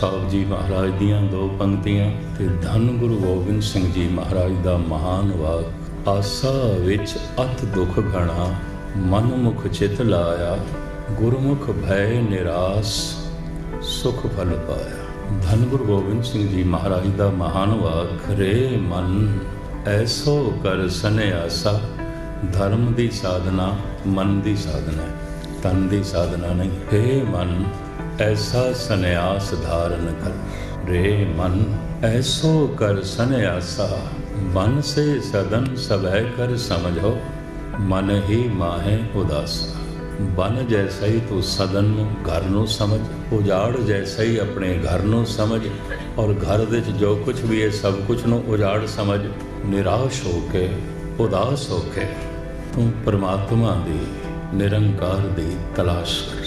ਸਾਹਿਬ ਜੀ ਮਹਾਰਾਜ ਦੀਆਂ ਦੋ ਪੰਕਤੀਆਂ ਤੇ ਧੰਨ ਗੁਰੂ ਗੋਬਿੰਦ ਸਿੰਘ ਜੀ ਮਹਾਰਾਜ ਦਾ ਮਹਾਨ ਵਾਕ। ਆਸਾ ਵਿੱਚ ਅਤ ਦੁਖ ਘਣਾ ਮਨ ਮੁਖ ਚਿਤ ਲਾਇਆ, ਗੁਰਮੁਖ ਭੈ ਨਿਰਾਸ, ਸੁਖ ਫਲ ਪਾਇਆ। ਧੰਨ ਗੁਰੂ ਗੋਬਿੰਦ ਸਿੰਘ ਜੀ ਮਹਾਰਾਜ ਦਾ ਮਹਾਨ ਵਾਕ, ਰੇ ਮਨ, ਐਸੋ ਕਰ ਸੰਨਿਆਸਾ, ਧਰਮ ਦੀ ਸਾਧਨਾ, ਮਨ ਦੀ ਸਾਧਨਾ, ਤਨ ਦੀ ਸਾਧਨਾ ਨਹੀਂ, ਹੈ ਮਨ ਐਸਾ ਸੰਨਿਆਸ ਧਾਰਨ ਕਰ। ਰੇ ਮਨ, ਐਸੋ ਕਰ ਸੰਨਿਆਸਾ। ਮਨ ਸੇ ਸਦਨ ਸਭੈ ਕਰ ਸਮਝੋ, ਮਨ ਹੀ ਮਾਹੇ ਉਦਾਸਾ। ਬਨ ਜੈਸਾ ਹੀ ਤੂੰ ਸਦਨ ਨੂੰ ਘਰ ਨੂੰ ਸਮਝ, ਉਜਾੜ ਜੈਸਾ ਹੀ ਆਪਣੇ ਘਰ ਨੂੰ ਸਮਝ। ਔਰ ਘਰ ਵਿੱਚ ਜੋ ਕੁਝ ਵੀ ਹੈ, ਸਭ ਕੁਝ ਨੂੰ ਉਜਾੜ ਸਮਝ। ਨਿਰਾਸ਼ ਹੋ ਕੇ, ਉਦਾਸ ਹੋ ਕੇ ਤੂੰ ਪਰਮਾਤਮਾ ਦੀ ਨਿਰੰਕਾਰ ਦੀ ਤਲਾਸ਼ ਕਰ